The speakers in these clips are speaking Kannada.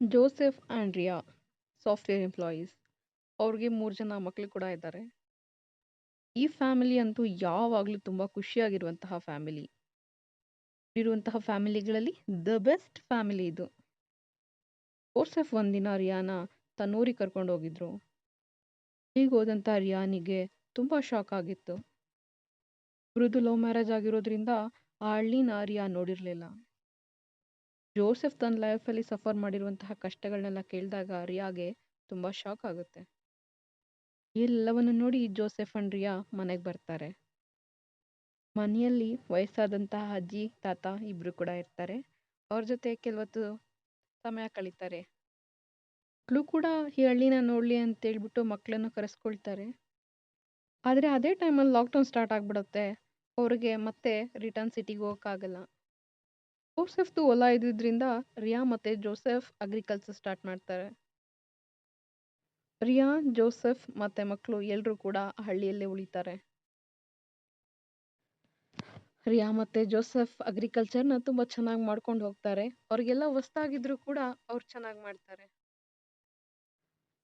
Joseph and Riya, software employees. ಅವ್ರಿಗೆ ಮೂರು ಜನ ಮಕ್ಕಳು ಕೂಡ ಇದ್ದಾರೆ. ಈ ಫ್ಯಾಮಿಲಿ ಅಂತೂ ಯಾವಾಗಲೂ ತುಂಬ ಖುಷಿಯಾಗಿರುವಂತಹ ಫ್ಯಾಮಿಲಿ. ಇರುವಂತಹ ಫ್ಯಾಮಿಲಿಗಳಲ್ಲಿ ದ ಬೆಸ್ಟ್ ಫ್ಯಾಮಿಲಿ ಇದು. ಜೋಸೆಫ್ ಒಂದಿನ ರಿಯಾನ ತನ್ನೂರಿಗೆ ಕರ್ಕೊಂಡು ಹೋಗಿದ್ರು. ಈಗ ಹೋದಂಥ ರಿಯಾನಿಗೆ ತುಂಬ ಶಾಕ್ ಆಗಿತ್ತು. ಇವ್ರದ್ದು ಲವ್ ಮ್ಯಾರೇಜ್ ಆಗಿರೋದ್ರಿಂದ ಆ ಹಳ್ಳಿನ ರಿಯಾ ನೋಡಿರಲಿಲ್ಲ. ಜೋಸೆಫ್ ತನ್ನ ಲೈಫಲ್ಲಿ ಸಫರ್ ಮಾಡಿರುವಂತಹ ಕಷ್ಟಗಳನ್ನೆಲ್ಲ ಕೇಳಿದಾಗ ರಿಯಾಗೆ ತುಂಬ ಶಾಕ್ ಆಗುತ್ತೆ. ಎಲ್ಲವನ್ನು ನೋಡಿ ಜೋಸೆಫ್ ಅಂಡ್ ರಿಯಾ ಮನೆಗೆ ಬರ್ತಾರೆ. ಮನೆಯಲ್ಲಿ ವಯಸ್ಸಾದಂತಹ ಅಜ್ಜಿ, ತಾತ ಇಬ್ರು ಕೂಡ ಇರ್ತಾರೆ. ಅವ್ರ ಜೊತೆ ಕೆಲವತ್ತು ಸಮಯ ಕಳೀತಾರೆ. ಮಕ್ಕಳು ಕೂಡ ಈ ಹಳ್ಳಿನ ನೋಡಲಿ ಅಂತೇಳ್ಬಿಟ್ಟು ಮಕ್ಕಳನ್ನು ಕರೆಸ್ಕೊಳ್ತಾರೆ. ಆದರೆ ಅದೇ ಟೈಮಲ್ಲಿ ಲಾಕ್ಡೌನ್ ಸ್ಟಾರ್ಟ್ ಆಗಿಬಿಡುತ್ತೆ. ಅವ್ರಿಗೆ ಮತ್ತೆ ರಿಟರ್ನ್ ಸಿಟಿಗೆ ಹೋಗೋಕ್ಕಾಗಲ್ಲ. ಜೋಸೆಫ್ದು ಹೊಲ ಇದ್ದಿದ್ರಿಂದ ರಿಯಾ ಮತ್ತೆ ಜೋಸೆಫ್ ಅಗ್ರಿಕಲ್ಚರ್ ಸ್ಟಾರ್ಟ್ ಮಾಡ್ತಾರೆ. ರಿಯಾ, ಜೋಸೆಫ್ ಮತ್ತೆ ಮಕ್ಕಳು ಎಲ್ಲರೂ ಕೂಡ ಹಳ್ಳಿಯಲ್ಲೇ ಉಳಿತಾರೆ. ರಿಯಾ ಮತ್ತೆ ಜೋಸೆಫ್ ಅಗ್ರಿಕಲ್ಚರ್ನ ತುಂಬ ಚೆನ್ನಾಗಿ ಮಾಡ್ಕೊಂಡು ಹೋಗ್ತಾರೆ. ಅವ್ರಿಗೆಲ್ಲ ಹೊಸ್ತಾಗಿದ್ರು ಕೂಡ ಅವ್ರು ಚೆನ್ನಾಗಿ ಮಾಡ್ತಾರೆ.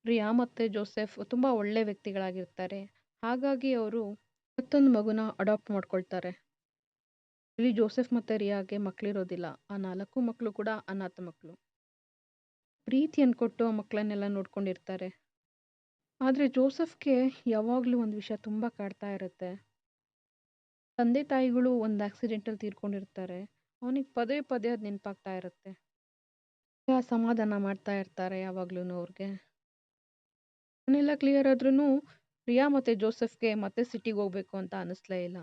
ರಿಯಾ ಮತ್ತೆ ಜೋಸೆಫ್ ತುಂಬ ಒಳ್ಳೆ ವ್ಯಕ್ತಿಗಳಾಗಿರ್ತಾರೆ. ಹಾಗಾಗಿ ಅವರು ಮತ್ತೊಂದು ಮಗುನ ಅಡಾಪ್ಟ್ ಮಾಡ್ಕೊಳ್ತಾರೆ. ಇಲ್ಲಿ ಜೋಸೆಫ್ ಮತ್ತು ರಿಯಾಗೆ ಮಕ್ಕಳಿರೋದಿಲ್ಲ ಆ ನಾಲ್ಕು ಮಕ್ಕಳು ಕೂಡ ಅನಾಥ ಮಕ್ಕಳು ಪ್ರೀತಿಯನ್ನು ಕೊಟ್ಟು ಆ ಮಕ್ಕಳನ್ನೆಲ್ಲ ನೋಡ್ಕೊಂಡಿರ್ತಾರೆ. ಆದರೆ ಜೋಸೆಫ್ಗೆ ಯಾವಾಗಲೂ ಒಂದು ವಿಷಯ ತುಂಬ ಕಾಡ್ತಾ ಇರುತ್ತೆ. ತಂದೆ ತಾಯಿಗಳು ಒಂದು ಆಕ್ಸಿಡೆಂಟಲ್ಲಿ ತೀರ್ಕೊಂಡಿರ್ತಾರೆ. ಅವನಿಗೆ ಪದೇ ಪದೇ ಅದು ನೆನಪಾಗ್ತಾ ಇರುತ್ತೆ. ಸಮಾಧಾನ ಮಾಡ್ತಾ ಇರ್ತಾರೆ ಯಾವಾಗ್ಲೂ ಅವ್ರಿಗೆ. ಅವನ್ನೆಲ್ಲ ಕ್ಲಿಯರ್ ಆದ್ರೂ ರಿಯಾ ಮತ್ತು ಜೋಸೆಫ್ಗೆ ಮತ್ತೆ ಸಿಟಿಗೆ ಹೋಗ್ಬೇಕು ಅಂತ ಅನಿಸ್ಲೇ ಇಲ್ಲ.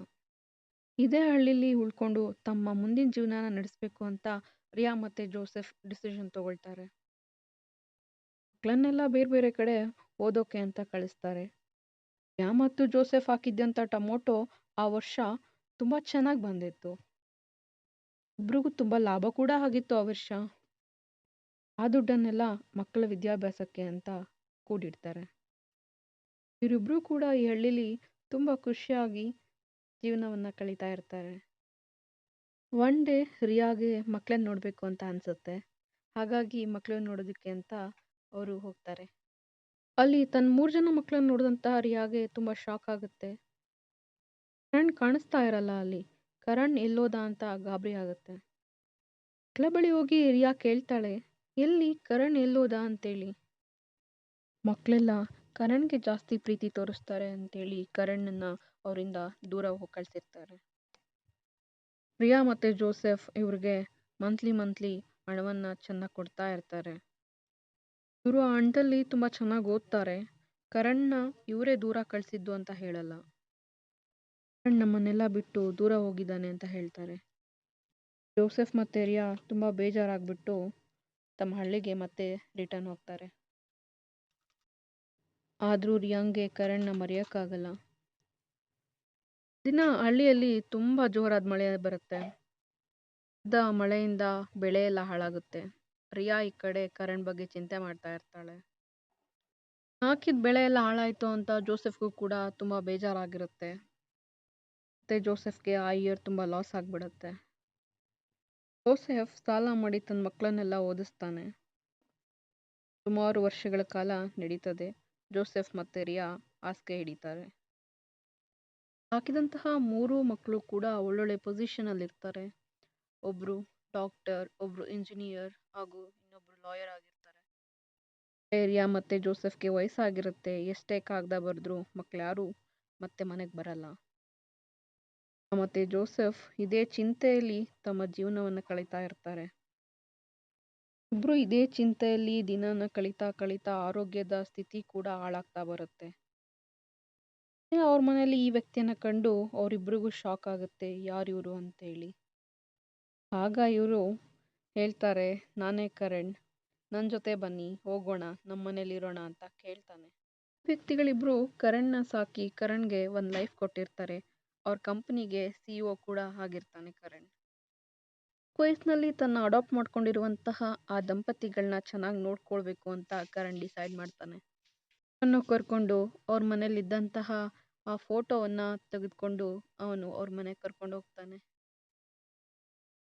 ಇದೇ ಹಳ್ಳಿಲಿ ಉಳ್ಕೊಂಡು ತಮ್ಮ ಮುಂದಿನ ಜೀವನನ ನಡೆಸಬೇಕು ಅಂತ ರಿಯಾ ಮತ್ತು ಜೋಸೆಫ್ ಡಿಸಿಷನ್ ತಗೊಳ್ತಾರೆ. ಮಕ್ಕಳನ್ನೆಲ್ಲ ಬೇರೆ ಬೇರೆ ಕಡೆ ಓದೋಕೆ ಅಂತ ಕಳಿಸ್ತಾರೆ. ರಿಯಾ ಮತ್ತು ಜೋಸೆಫ್ ಹಾಕಿದ್ದಂಥ ಟೊಮೊಟೊ ಆ ವರ್ಷ ತುಂಬ ಚೆನ್ನಾಗಿ ಬಂದಿತ್ತು. ಇಬ್ರಿಗೂ ತುಂಬ ಲಾಭ ಕೂಡ ಆಗಿತ್ತು ಆ ವರ್ಷ. ಆ ದುಡ್ಡನ್ನೆಲ್ಲ ಮಕ್ಕಳ ವಿದ್ಯಾಭ್ಯಾಸಕ್ಕೆ ಅಂತ ಕೂಡಿಡ್ತಾರೆ. ಇವರಿಬ್ಬರೂ ಕೂಡ ಈ ಹಳ್ಳಿಲಿ ತುಂಬ ಖುಷಿಯಾಗಿ ಜೀವನವನ್ನು ಕಳೀತಾ ಇರ್ತಾರೆ. ಒನ್ ಡೇ ರಿಯಾಗೆ ಮಕ್ಕಳನ್ನ ನೋಡಬೇಕು ಅಂತ ಅನಿಸುತ್ತೆ. ಹಾಗಾಗಿ ಮಕ್ಕಳನ್ನ ನೋಡೋದಕ್ಕೆ ಅಂತ ಅವರು ಹೋಗ್ತಾರೆ. ಅಲ್ಲಿ ತನ್ನ ಮೂರು ಜನ ಮಕ್ಕಳನ್ನ ನೋಡಿದಂತಹ ರಿಯಾಗೆ ತುಂಬ ಶಾಕ್ ಆಗುತ್ತೆ. ಕರಣ್ ಕಾಣಿಸ್ತಾ ಇರಲ್ಲ ಅಲ್ಲಿ. ಕರಣ್ ಎಲ್ಲೋದ ಅಂತ ಗಾಬರಿ ಆಗುತ್ತೆ. ಮಕ್ಕಳ ಬಳಿ ಹೋಗಿ ರಿಯಾ ಕೇಳ್ತಾಳೆ, ಎಲ್ಲಿ ಕರಣ್ ಎಲ್ಲೋದ ಅಂತೇಳಿ? ಮಕ್ಕಳೆಲ್ಲ ಕರಣ್ಗೆ ಜಾಸ್ತಿ ಪ್ರೀತಿ ತೋರಿಸ್ತಾರೆ ಅಂತೇಳಿ ಕರಣ್ಣನ್ನ ಅವರಿಂದ ದೂರ ಕಳಿಸಿರ್ತಾರೆ. ರಿಯಾ ಮತ್ತು ಜೋಸೆಫ್ ಇವ್ರಿಗೆ ಮಂತ್ಲಿ ಮಂತ್ಲಿ ಹಣವನ್ನು ಚೆನ್ನಾಗಿ ಕೊಡ್ತಾ ಇರ್ತಾರೆ. ಇವರು ಆ ಹಣದಲ್ಲಿ ತುಂಬ ಚೆನ್ನಾಗಿ ಓದ್ತಾರೆ. ಕರಣ್ನ ಇವರೇ ದೂರ ಕಳಿಸಿದ್ದು ಅಂತ ಹೇಳಲ್ಲ. ಕರಣ್ ನಮ್ಮನ್ನೆಲ್ಲ ಬಿಟ್ಟು ದೂರ ಹೋಗಿದ್ದಾನೆ ಅಂತ ಹೇಳ್ತಾರೆ. ಜೋಸೆಫ್ ಮತ್ತು ರಿಯಾ ತುಂಬ ಬೇಜಾರಾಗ್ಬಿಟ್ಟು ತಮ್ಮ ಹಳ್ಳಿಗೆ ಮತ್ತೆ ರಿಟರ್ನ್ ಹೋಗ್ತಾರೆ. ಆದರೂ ರಿಯಾಂಗೆ ಕರಣ್ನ ಮರೆಯೋಕ್ಕಾಗಲ್ಲ. ದಿನ ಹಳ್ಳಿಯಲ್ಲಿ ತುಂಬ ಜೋರಾದ ಮಳೆ ಬರುತ್ತೆ. ಇದ್ದ ಮಳೆಯಿಂದ ಬೆಳೆ ಎಲ್ಲ ಹಾಳಾಗುತ್ತೆ. ರಿಯಾ ಈ ಕಡೆ ಕರಣ್ ಬಗ್ಗೆ ಚಿಂತೆ ಮಾಡ್ತಾ ಇರ್ತಾಳೆ. ಹಾಕಿದ ಬೆಳೆ ಎಲ್ಲ ಹಾಳಾಯಿತು ಅಂತ ಜೋಸೆಫ್ಗೂ ಕೂಡ ತುಂಬ ಬೇಜಾರಾಗಿರುತ್ತೆ. ಮತ್ತೆ ಜೋಸೆಫ್ಗೆ ಆ ಇಯರ್ ತುಂಬ ಲಾಸ್ ಆಗಿಬಿಡುತ್ತೆ. ಜೋಸೆಫ್ ಸಾಲ ಮಾಡಿ ತನ್ನ ಮಕ್ಕಳನ್ನೆಲ್ಲ ಓದಿಸ್ತಾನೆ. ಸುಮಾರು ವರ್ಷಗಳ ಕಾಲ ನಡೀತದೆ. ಜೋಸೆಫ್ ಮತ್ತು ರಿಯಾ ಹಾಸಿಗೆ ಹಿಡಿತಾರೆ. ಹಾಕಿದಂತಹ ಮೂರು ಮಕ್ಕಳು ಕೂಡ ಒಳ್ಳೊಳ್ಳೆ ಪೊಸಿಷನಲ್ಲಿರ್ತಾರೆ ಒಬ್ಬರು ಡಾಕ್ಟರ್ ಒಬ್ಬರು ಇಂಜಿನಿಯರ್ ಹಾಗೂ ಇನ್ನೊಬ್ಬರು ಲಾಯರ್ ಆಗಿರ್ತಾರೆ. ಏರಿಯಾ ಮತ್ತು ಜೋಸೆಫ್ಗೆ ವಯಸ್ಸಾಗಿರುತ್ತೆ. ಎಷ್ಟೇ ಕಾಗದ ಬರೆದ್ರು ಮಕ್ಕಳು ಯಾರು ಮತ್ತೆ ಮನೆಗೆ ಬರಲ್ಲ. ಮತ್ತು ಜೋಸೆಫ್ ಇದೇ ಚಿಂತೆಯಲ್ಲಿ ತಮ್ಮ ಜೀವನವನ್ನು ಕಳೀತಾ ಇರ್ತಾರೆ. ಇಬ್ಬರು ಇದೇ ಚಿಂತೆಯಲ್ಲಿ ದಿನನ ಕಳೀತಾ ಕಳೀತಾ ಆರೋಗ್ಯದ ಸ್ಥಿತಿ ಕೂಡ ಹಾಳಾಗ್ತಾ ಬರುತ್ತೆ. ಅವ್ರ ಮನೆಯಲ್ಲಿ ಈ ವ್ಯಕ್ತಿಯನ್ನು ಕಂಡು ಅವರಿಬ್ಬರಿಗೂ ಶಾಕ್ ಆಗುತ್ತೆ, ಯಾರು ಇವರು ಅಂತೇಳಿ ಆಗ ಇವರು ಹೇಳ್ತಾರೆ, ನಾನೇ ಕರಣ್ ನನ್ನ ಜೊತೆ ಬನ್ನಿ, ಹೋಗೋಣ ನಮ್ಮ ಮನೇಲಿರೋಣ ಅಂತ ಕೇಳ್ತಾನೆ. ವ್ಯಕ್ತಿಗಳಿಬ್ರು ಕರಣ್ನ ಸಾಕಿ ಕರಣ್ಗೆ ಒಂದು ಲೈಫ್ ಕೊಟ್ಟಿರ್ತಾರೆ. ಅವ್ರ ಕಂಪ್ನಿಗೆ ಸಿ ಇ ಒ ಕೂಡ ಆಗಿರ್ತಾನೆ ಕರಣ್. ಕ್ವೈಸ್ನಲ್ಲಿ ತನ್ನ ಅಡಾಪ್ಟ್ ಮಾಡ್ಕೊಂಡಿರುವಂತಹ ಆ ದಂಪತಿಗಳನ್ನ ಚೆನ್ನಾಗಿ ನೋಡ್ಕೊಳ್ಬೇಕು ಅಂತ ಕರಣ್ ಡಿಸೈಡ್ ಮಾಡ್ತಾನೆ. ಅವನು ಕರ್ಕೊಂಡು ಅವ್ರ ಮನೇಲಿದ್ದಂತಹ ಆ ಫೋಟೋವನ್ನು ತೆಗೆದುಕೊಂಡು ಅವನು ಅವ್ರ ಮನೆಗೆ ಕರ್ಕೊಂಡು ಹೋಗ್ತಾನೆ.